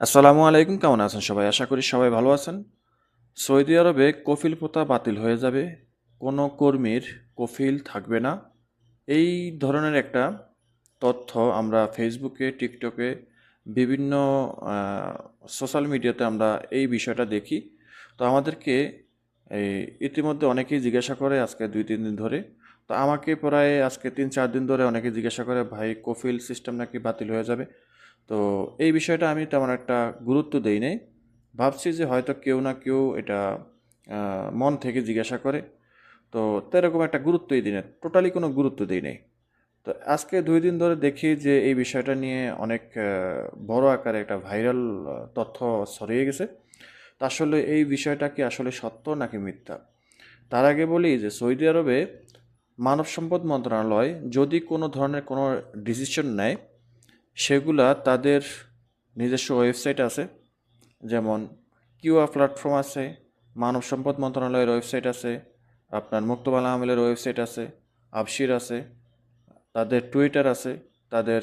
আসসালামু আলাইকুম, কেমন আছেন সবাই? আশা করি সবাই ভালো আছেন। সৌদি আরবে কফিল প্রথা বাতিল হয়ে যাবে, কোনো কর্মীর কফিল থাকবে না। এই ধরনের একটা তথ্য আমরা ফেসবুকে, টিকটকে, বিভিন্ন সোশ্যাল মিডিয়াতে আমরা এই বিষয়টা দেখি। তো আমাদেরকে ইতিমধ্যে অনেকেই জিজ্ঞাসা করে আজকে দুই, তিন দিন ধরে। তো আমাকে প্রায় আজকে তিন, চার দিন ধরে অনেকে জিজ্ঞাসা করে, ভাই, কফিল সিস্টেম নাকি বাতিল হয়ে যাবে? তো এই বিষয়টা আমি তেমন একটা গুরুত্ব দেই নাই। ভাবছি যে হয়তো কেউ না কেউ এটা মন থেকে জিজ্ঞাসা করে। তো এরকম একটা গুরুত্বই দিই না টোটালি কোনো গুরুত্ব দিই নাই। তো আজকে দুই দিন ধরে দেখি যে এই বিষয়টা নিয়ে অনেক বড় আকারে একটা ভাইরাল তথ্য ছড়িয়ে গেছে। তা আসলে এই বিষয়টা কি আসলে সত্য নাকি মিথ্যা? তার আগে বলি যে সৌদি আরবে মানব সম্পদ মন্ত্রণালয় যদি কোনো ধরনের কোনো ডিসিশন নেয় সেগুলা তাদের নিজস্ব ওয়েবসাইট আছে, যেমন কিউআর প্ল্যাটফর্ম আছে, মানব সম্পদ মন্ত্রণালয়ের ওয়েবসাইট আছে, আপনার মুক্তবালা আমেলের ওয়েবসাইট আছে, আবশির আছে, তাদের টুইটার আছে, তাদের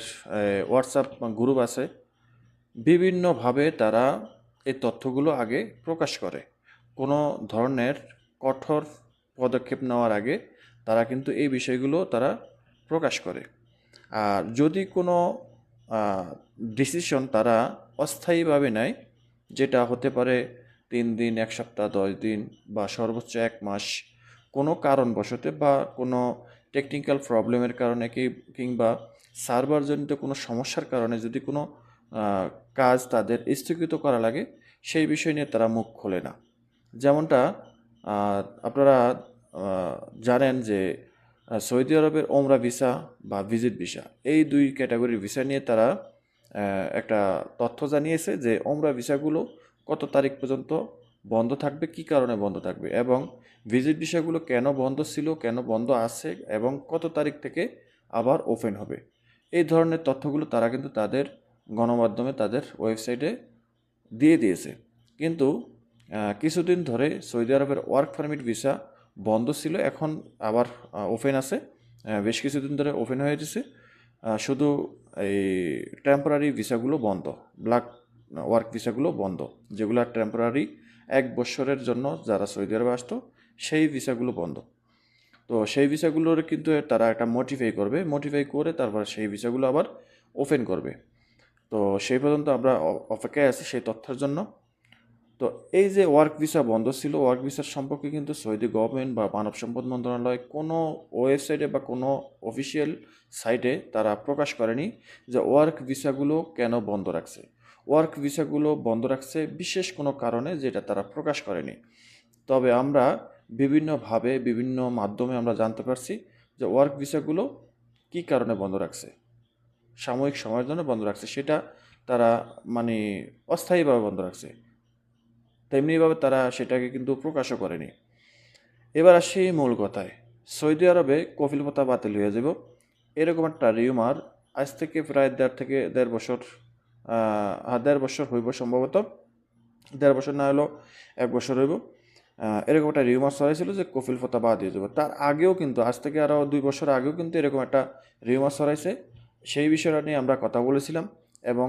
হোয়াটসঅ্যাপ গ্রুপ আছে। বিভিন্নভাবে তারা এই তথ্যগুলো আগে প্রকাশ করে। কোনো ধরনের কঠোর পদক্ষেপ নেওয়ার আগে তারা কিন্তু এই বিষয়গুলো তারা প্রকাশ করে। আর যদি কোনো ডিসিশন তারা অস্থায়ীভাবে নেয়, যেটা হতে পারে তিন দিন, এক সপ্তাহ, দশ দিন বা সর্বোচ্চ এক মাস। কোনো কারণবশতে বা কোনো টেকনিক্যাল প্রবলেমের কারণে কি, কিংবা সার্ভারজনিত কোনো সমস্যার কারণে যদি কোনো কাজ তাদের স্থগিত করা লাগে, সেই বিষয় নিয়ে তারা মুখ খোলে না। যেমনটা আপনারা জানেন যে সৌদি আরবের ওমরা ভিসা বা ভিজিট ভিসা, এই দুই ক্যাটাগরির ভিসা নিয়ে তারা একটা তথ্য জানিয়েছে যে ওমরা ভিসাগুলো কত তারিখ পর্যন্ত বন্ধ থাকবে, কি কারণে বন্ধ থাকবে এবং ভিজিট ভিসাগুলো কেন বন্ধ ছিল, কেন বন্ধ আছে এবং কত তারিখ থেকে আবার ওপেন হবে। এই ধরনের তথ্যগুলো তারা কিন্তু তাদের গণমাধ্যমে, তাদের ওয়েবসাইটে দিয়ে দিয়েছে। কিন্তু কিছুদিন ধরে সৌদি আরবের ওয়ার্ক পারমিট ভিসা বন্ধ ছিল, এখন আবার ওপেন আছে। বেশ কিছুদিন ধরে ওপেন হয়ে গেছে। শুধু এই টেম্পোরারি ভিসাগুলো বন্ধ ব্ল্যাক ওয়ার্ক ভিসাগুলো বন্ধ, যেগুলো টেম্পোরারি এক বছরের জন্য যারা সৌদি আরবে আসতো, সেই ভিসাগুলো বন্ধ। তো সেই ভিসাগুলোর কিন্তু তারা একটা মোটিফাই করবে মোটিফাই করে তারপর সেই ভিসাগুলো আবার ওপেন করবে। তো সেই পর্যন্ত আমরা অপেক্ষায় আছি সেই তথ্যের জন্য। তো এই যে ওয়ার্ক ভিসা বন্ধ ছিল ওয়ার্ক ভিসার সম্পর্কে কিন্তু সৌদি গভর্নমেন্ট বা মানব সম্পদ মন্ত্রণালয় কোনো ওয়েবসাইটে বা কোনো অফিসিয়াল সাইটে তারা প্রকাশ করেনি যে ওয়ার্ক ভিসাগুলো কেন বন্ধ রাখছে। ওয়ার্ক ভিসাগুলো বন্ধ রাখছে বিশেষ কোনো কারণে যেটা তারা প্রকাশ করেনি। তবে আমরা বিভিন্নভাবে, বিভিন্ন মাধ্যমে আমরা জানতে পারছি যে ওয়ার্ক ভিসাগুলো কী কারণে বন্ধ রাখছে, সাময়িক সময়ের জন্য বন্ধ রাখছে, সেটা তারা মানে অস্থায়ীভাবে বন্ধ রাখছে। তেমনিভাবে তারা সেটাকে কিন্তু প্রকাশও করেনি। এবার আসি মূল কথায়। সৌদি আরবে কফিল প্রথা বাতিল হয়ে যাব। এরকম একটা রিউমার আজ থেকে প্রায় দেড় থেকে দেড় বছর দেড় বছর হইব সম্ভবত। দেড় বছর না হলেও এক বছর হইব। এরকম একটা রিউমার ছড়াইছিল যে কফিল প্রথা বাদ হয়ে যাবে। তার আগেও কিন্তু, আজ থেকে আরও দুই বছর আগেও কিন্তু এরকম একটা রিউমার ছড়াইছে। সেই বিষয়টা নিয়ে আমরা কথা বলেছিলাম এবং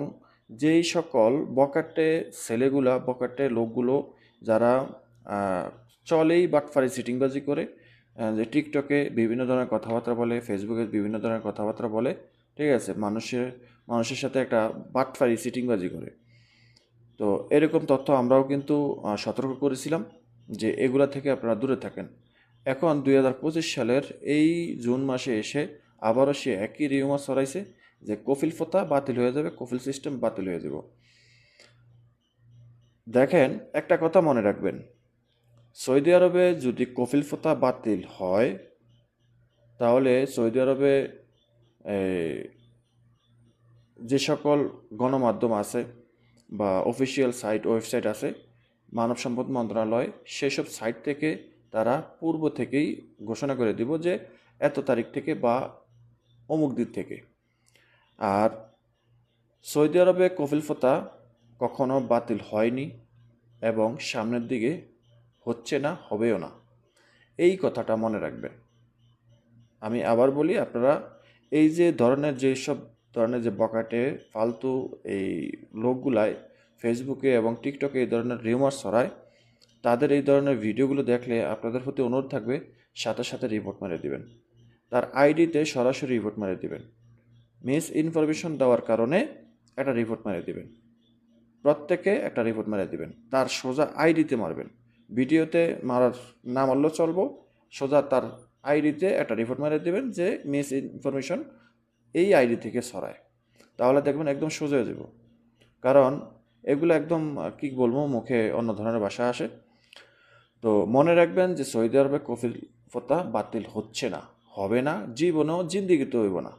যেই সকল বকাটে ছেলেগুলা বকাটে লোকগুলো যারা চলেই বাটফারি সিটিংবাজি করে যে টিকটকে বিভিন্ন ধরনের কথাবার্তা বলে, ফেসবুকে বিভিন্ন ধরনের কথাবার্তা বলে, ঠিক আছে, মানুষের মানুষের সাথে একটা বাটফারি সিটিংবাজি করে। তো এরকম তথ্য আমরাও কিন্তু সতর্ক করেছিলাম যে এগুলা থেকে আপনারা দূরে থাকেন। এখন দুই হাজার পঁচিশ সালের এই জুন মাসে এসে আবারও সে একই রিউমার ছড়াইছে যে কফিল ফোতা বাতিল হয়ে যাবে, কফিল সিস্টেম বাতিল হয়ে যাব। দেখেন, একটা কথা মনে রাখবেন। সৌদি আরবে যদি কফিল ফোতা বাতিল হয়, তাহলে সৌদি আরবে যে সকল গণমাধ্যম আছে বা অফিসিয়াল সাইট, ওয়েবসাইট আছে, মানব সম্পদ মন্ত্রণালয়, সেসব সাইট থেকে তারা পূর্ব থেকেই ঘোষণা করে দিব যে এত তারিখ থেকে বা অমুক দিন থেকে। আর সৌদি আরবে কফিল ফতা কখনো বাতিল হয়নি এবং সামনের দিকে হচ্ছে না, হবেও না। এই কথাটা মনে রাখবেন। আমি আবার বলি, আপনারা এই যে ধরনের যেসব ধরনের যে বকাটে, ফালতু এই লোকগুলায় ফেসবুকে এবং টিকটকে এই ধরনের রিউমার ছড়ায়, তাদের এই ধরনের ভিডিওগুলো দেখলে আপনাদের প্রতি অনুরোধ থাকবে, সাথে সাথে রিপোর্ট মেরে দিবেন। তার আইডিতে সরাসরি রিপোর্ট মেরে দিবেন। মিস ইনফরমেশন দেওয়ার কারণে একটা রিপোর্ট মেরে দিবেন। প্রত্যেকে একটা রিপোর্ট মেরে দিবেন। তার সোজা আইডিতে মারবেন। ভিডিওতে মারার না মারলেও চলবো, সোজা তার আইডিতে একটা রিপোর্ট মেরে দিবেন যে মিস ইনফরমেশন এই আইডি থেকে ছড়ায়। তাহলে দেখবেন একদম সোজা হয়ে যাব। কারণ এগুলো একদম, কি বলব, মুখে অন্য ধরনের ভাষা আসে। তো মনে রাখবেন যে সৌদি আরবে কফিল ফতা বাতিল হচ্ছে না, হবে না, জীবনেও জিন্দিগিতে হইব না।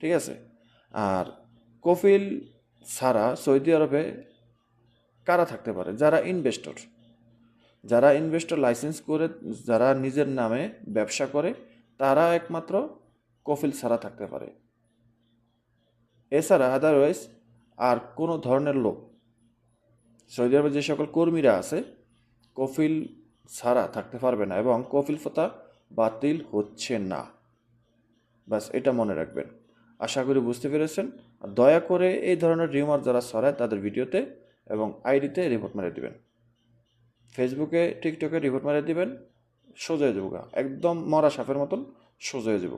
ঠিক আছে? আর কফিল ছাড়া সৌদি আরবে কারা থাকতে পারে? যারা ইনভেস্টর যারা ইনভেস্টর লাইসেন্স করে, যারা নিজের নামে ব্যবসা করে, তারা একমাত্র কফিল ছাড়া থাকতে পারে। এছাড়া আদারওয়াইজ আর কোনো ধরনের লোক, সৌদি আরবে যে সকল কর্মীরা আছে, কফিল ছাড়া থাকতে পারবে না এবং কফিল ফতা বাতিল হচ্ছে না। ব্যাস, এটা মনে রাখবেন। আশা করি বুঝতে পেরেছেন। দয়া করে এই ধরনের রিউমার যারা ছড়ায় তাদের ভিডিওতে এবং আইডিতে রিপোর্ট মেরে দিবেন। ফেসবুকে টিকটকে রিপোর্ট মেরে দিবেন, সোজা যাব। একদম মরা সাপের মতন সোজা যাব।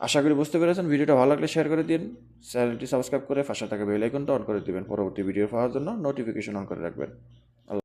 আশা করি বুঝতে পেরেছেন। ভিডিওটা ভালো লাগলে শেয়ার করে দিন। চ্যানেলটি সাবস্ক্রাইব করে পাশে থাকা বেল আইকনটা অন করে দিবেন। পরবর্তী ভিডিও পাওয়ার জন্য নোটিফিকেশন অন করে রাখবেন।